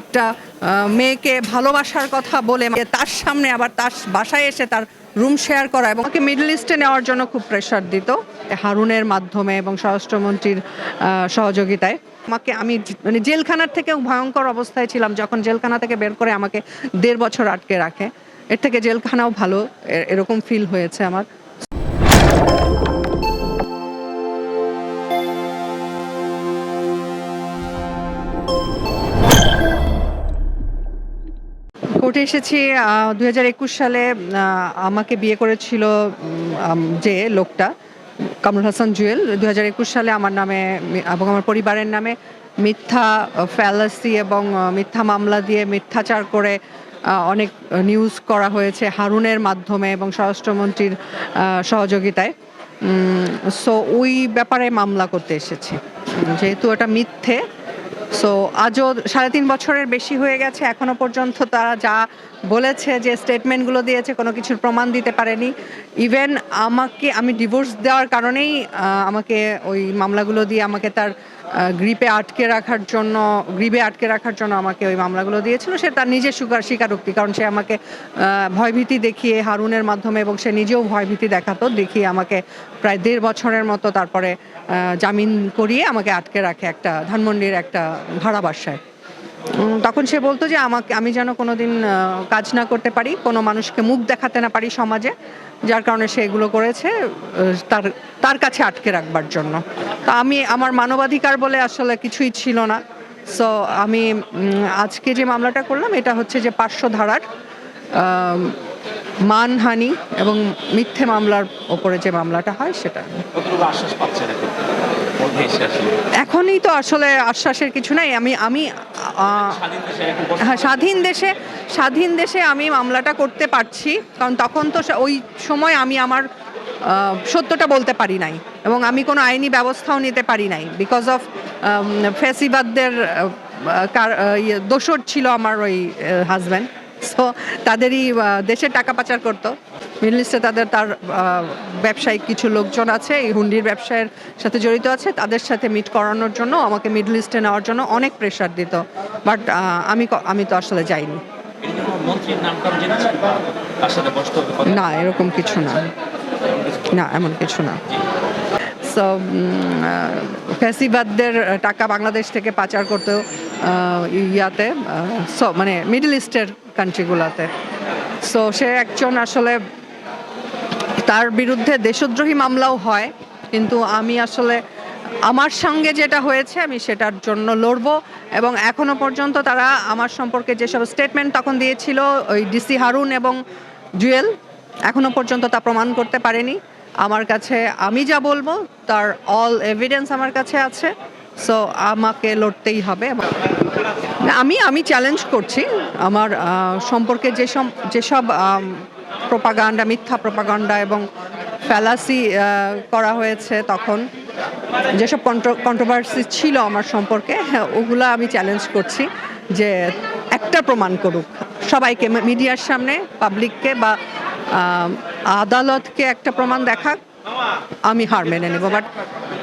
একটা মেয়েকে ভালোবাসার কথা বলে তার সামনে আবার তার বাসায় এসে তার রুম শেয়ার করা এবং আমাকে মিডল ইস্টে নেওয়ার জন্য খুব প্রেশার দিত হারুনের মাধ্যমে এবং স্বরাষ্ট্রমন্ত্রীর সহযোগিতায়। আমাকে আমি মানে জেলখানার থেকেও ভয়ঙ্কর অবস্থায় ছিলাম যখন জেলখানা থেকে বের করে আমাকে দেড় বছর আটকে রাখে। এর থেকে জেলখানাও ভালো এরকম ফিল হয়েছে আমার। কোর্টে এসেছি দুই হাজার একুশ সালে আমাকে বিয়ে করেছিল যে লোকটা, কামরুল হাসান জুয়েল। দুই হাজার একুশ সালে আমার নামে এবং আমার পরিবারের নামে মিথ্যা ফ্যালাসি এবং মিথ্যা মামলা দিয়ে মিথ্যাচার করে অনেক নিউজ করা হয়েছে হারুনের মাধ্যমে এবং স্বরাষ্ট্রমন্ত্রীর সহযোগিতায়। সো ওই ব্যাপারে মামলা করতে এসেছি। যেহেতু এটা মিথ্যে সো আজও সাড়ে তিন বছরের বেশি হয়ে গেছে। এখনও পর্যন্ত তারা যা বলেছে, যে স্টেটমেন্টগুলো দিয়েছে, কোনো কিছুর প্রমাণ দিতে পারেনি। ইভেন আমাকে, আমি ডিভোর্স দেওয়ার কারণেই আমাকে ওই মামলাগুলো দিয়ে আমাকে তার গ্রিপে আটকে রাখার জন্য, গ্রিপে আটকে রাখার জন্য আমাকে ওই মামলাগুলো দিয়েছিল। সে তার নিজের সুগার স্বীকারোক্তি, কারণ সে আমাকে ভয়ভীতি দেখিয়ে হারুনের মাধ্যমে এবং সে নিজেও ভয়ভীতি দেখাতো, দেখিয়ে আমাকে প্রায় দেড় বছরের মতো তারপরে জামিন করিয়ে আমাকে আটকে রাখে একটা, ধানমন্ডির একটা ভাড়া বাসায় তখন সে বলতো যে আমাকে আমি যেন কোনোদিন আহ, কাজ না করতে পারি কোনো মানুষকে মুখ দেখাতে না পারি সমাজে যার কারণে সে এগুলো করেছে তার তার কাছে আটকে রাখবার জন্য। তা আমি আমার মানবাধিকার বলে আসলে কিছুই ছিল না। সো আমি আজকে যে মামলাটা করলাম এটা হচ্ছে যে পাঁচশো ধারার মানহানি এবং মিথ্যে মামলার ওপরে যে মামলাটা হয় সেটা এখনই তো আসলে আশ্বাসের কিছু নাই। আমি আমি হ্যাঁ স্বাধীন দেশে স্বাধীন দেশে আমি মামলাটা করতে পারছি। কারণ তখন তো ওই সময় আমি আমার সত্যটা বলতে পারি নাই। এবং আমি কোনো আইনি ব্যবস্থাও নিতে পারি নাই। বিকজ অফ ফেসিবাদদের দোষর ছিল আমার ওই হাজব্যান্ড সো তাদেরই আহ, দেশে টাকা পাচার করতো। মিডল ইস্টে তাদের তার ব্যবসায়িক কিছু লোকজন আছে এই হুন্ডির ব্যবসায়ের সাথে জড়িত আছে তাদের সাথে মিট করানোর জন্য আমাকে মিডল ইস্টে নেওয়ার জন্য অনেক প্রেশার দিত বাট আমি আমি তো আসলে যাইনি। না এরকম কিছু না। না এমন কিছু না। সো ফ্যাসিবাদদের টাকা বাংলাদেশ থেকে পাচার করতো ইয়াতে সো মানে মিডল ইস্টের কান্ট্রিগুলোতে সো সে একজন আসলে তার বিরুদ্ধে দেশদ্রোহী মামলাও হয়, কিন্তু আমি আসলে আমার সঙ্গে যেটা হয়েছে আমি সেটার জন্য লড়বো এবং এখনও পর্যন্ত তারা আমার সম্পর্কে যেসব স্টেটমেন্ট তখন দিয়েছিল, ওই ডিসি হারুন এবং জুয়েল, এখনও পর্যন্ত তা প্রমাণ করতে পারেনি। আমার কাছে আমি যা বলব, তার অল এভিডেন্স আমার কাছে আছে সো আমাকে লড়তেই হবে। আমি আমি চ্যালেঞ্জ করছি, আমার সম্পর্কে যেসব যেসব প্রোপাগান্ডা মিথ্যা প্রোপাগান্ডা এবং ফ্যালাসি করা হয়েছে তখন। যেসব কন্ট্রোভার্সি ছিল আমার সম্পর্কে হ্যাঁ, ওগুলো আমি চ্যালেঞ্জ করছি যে একটা প্রমাণ করুক। সবাইকে মিডিয়ার সামনে পাবলিককে বা আদালতকে একটা প্রমাণ দেখাক আমি হার মেনে নেব। বাট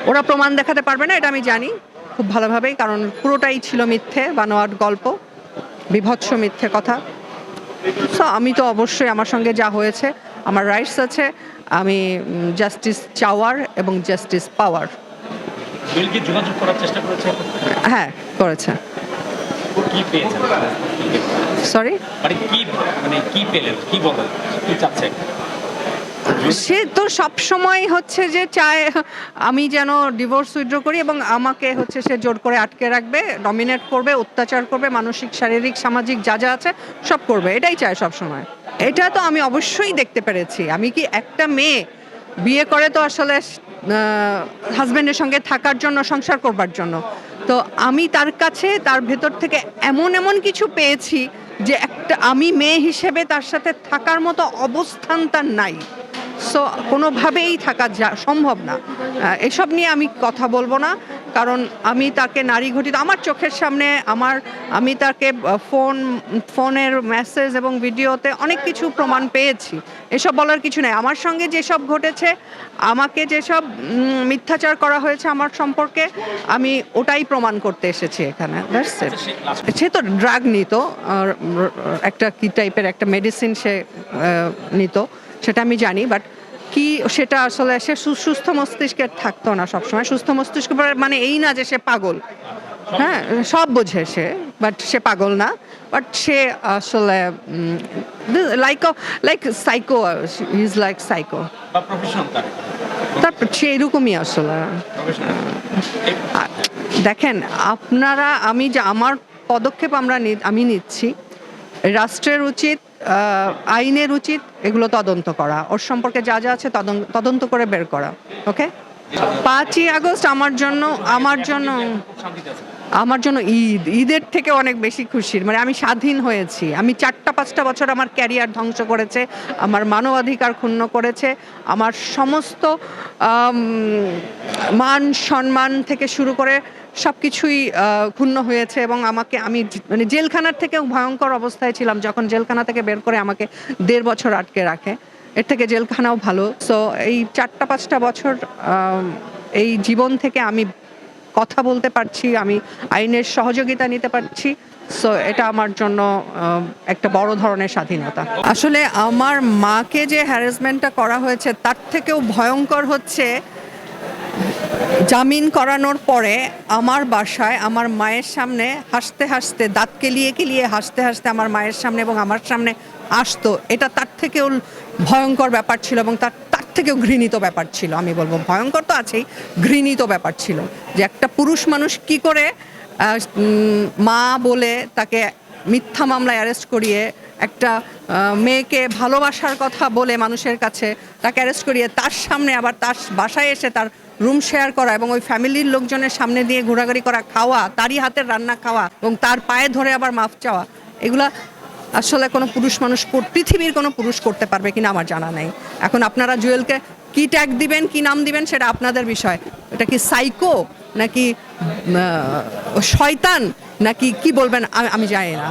ওরা প্রমাণ দেখাতে পারবে না এটা আমি জানি খুব ভালোভাবেই কারণ পুরোটাই ছিল মিথ্যে বানোয়াট গল্প বিভৎস মিথ্যে কথা। সো আমি তো অবশ্যই আমার সঙ্গে যা হয়েছে আমার রাইটস আছে আমি জাস্টিস চাওয়ার এবং জাস্টিস পাওয়ার। হ্যাঁ করেছে। সরি মানে কি মানে কি পেলেন? কি বলেন? কি চাচ্ছে সে তো সব সময় হচ্ছে যে চায়, আমি যেন ডিভোর্স উইথড্র করি এবং আমাকে হচ্ছে সে জোর করে আটকে রাখবে ডমিনেট করবে, অত্যাচার করবে, মানসিক, শারীরিক, সামাজিক যা যা আছে সব করবে, এটাই চায় সব সময়। এটা তো আমি অবশ্যই দেখতে পেরেছি। আমি কি একটা মেয়ে বিয়ে করে তো আসলে হাজব্যান্ডের সঙ্গে থাকার জন্য, সংসার করবার জন্য। তো আমি তার কাছে, তার ভেতর থেকে এমন এমন কিছু পেয়েছি যে একটা, আমি মেয়ে হিসেবে তার সাথে থাকার মতো অবস্থান তার নাই। সো কোনোভাবেই থাকা যা সম্ভব না। এসব নিয়ে আমি কথা বলব না, কারণ আমি তাকে নারী ঘটিত, আমার চোখের সামনে আমার, আমি তাকে ফোন, ফোনের মেসেজ এবং ভিডিওতে অনেক কিছু প্রমাণ পেয়েছি। এসব বলার কিছু নেই। আমার সঙ্গে যেসব ঘটেছে, আমাকে যেসব মিথ্যাচার করা হয়েছে আমার সম্পর্কে, আমি ওটাই প্রমাণ করতে এসেছি এখানে. সে তো ড্রাগ নিত একটা কি টাইপের একটা মেডিসিন সে নিত, সেটা আমি জানি বাট কি সেটা আসলে সে সুস্থ মস্তিষ্কের থাকতো না সবসময়। সুস্থ মস্তিষ্ক মানে এই না যে সে পাগল। হ্যাঁ সব বোঝে সে বাট সে পাগল না। বাট সে আসলে like like psycho is like psycho তারপর সে এরকমই আসলে। দেখেন আপনারা আমি যে আমার পদক্ষেপ আমরা আমি নিচ্ছি রাষ্ট্রের উচিত আইনের উচিত এগুলো তদন্ত করা। ওর সম্পর্কে যা যা আছে তদন- তদন্ত করে বের করা। ওকে? পাঁচই আগস্ট আমার জন্য আমার জন্য আমার জন্য ঈদ, ঈদের থেকে অনেক বেশি খুশির মানে আমি স্বাধীন হয়েছি। আমি চারটা, পাঁচটা বছর আমার ক্যারিয়ার ধ্বংস করেছে, আমার মানবাধিকার ক্ষুণ্ণ করেছে, আমার সমস্ত মান, সম্মান থেকে শুরু করে সব কিছুই ক্ষুণ্ণ হয়েছে এবং আমাকে আমি মানে জেলখানার থেকেও ভয়ঙ্কর অবস্থায় ছিলাম যখন জেলখানা থেকে বের করে আমাকে দেড় বছর আটকে রাখে। এর থেকে জেলখানাও ভালো। সো এই চারটা, পাঁচটা বছর এই জীবন থেকে আমি কথা বলতে পারছি, আমি আইনের সহযোগিতা নিতে পারছি। সো এটা আমার জন্য একটা বড় ধরনের স্বাধীনতা। আসলে আমার মাকে যে হ্যারাসমেন্টটা করা হয়েছে, তার থেকেও ভয়ঙ্কর হচ্ছে, জামিন করানোর পরে আমার বাসায়, আমার মায়ের সামনে হাসতে হাসতে, দাঁত কেলিয়ে কেলিয়ে হাসতে হাসতে আমার মায়ের সামনে এবং আমার সামনে আসতো। এটা তার থেকেও ভয়ঙ্কর ব্যাপার ছিল এবং তার থেকেও ঘৃণিত ব্যাপার ছিল, আমি বলব ভয়ঙ্কর তো আছেই, ঘৃণিত ব্যাপার ছিল যে একটা পুরুষ মানুষ কি করে মা বলে তাকে মিথ্যা মামলায় অ্যারেস্ট করিয়ে একটা মেয়েকে ভালোবাসার কথা বলে মানুষের কাছে তাকে অ্যারেস্ট করিয়ে তার সামনে আবার তার বাসায় এসে তার রুম শেয়ার করা এবং ওই ফ্যামিলির লোকজনের সামনে দিয়ে ঘোরাঘুরি করা, খাওয়া, তারই হাতের রান্না খাওয়া এবং তার পায়ে ধরে আবার মাফ চাওয়া, এগুলা আসলে কোনো পুরুষ মানুষ পৃথিবীর কোনো পুরুষ করতে পারবে কিনা আমার জানা নেই। এখন আপনারা জুয়েলকে কি ট্যাগ দিবেন, কি নাম দিবেন সেটা আপনাদের বিষয়। এটা কি সাইকো নাকি শয়তান নাকি কি বলবেন আমি জানি না।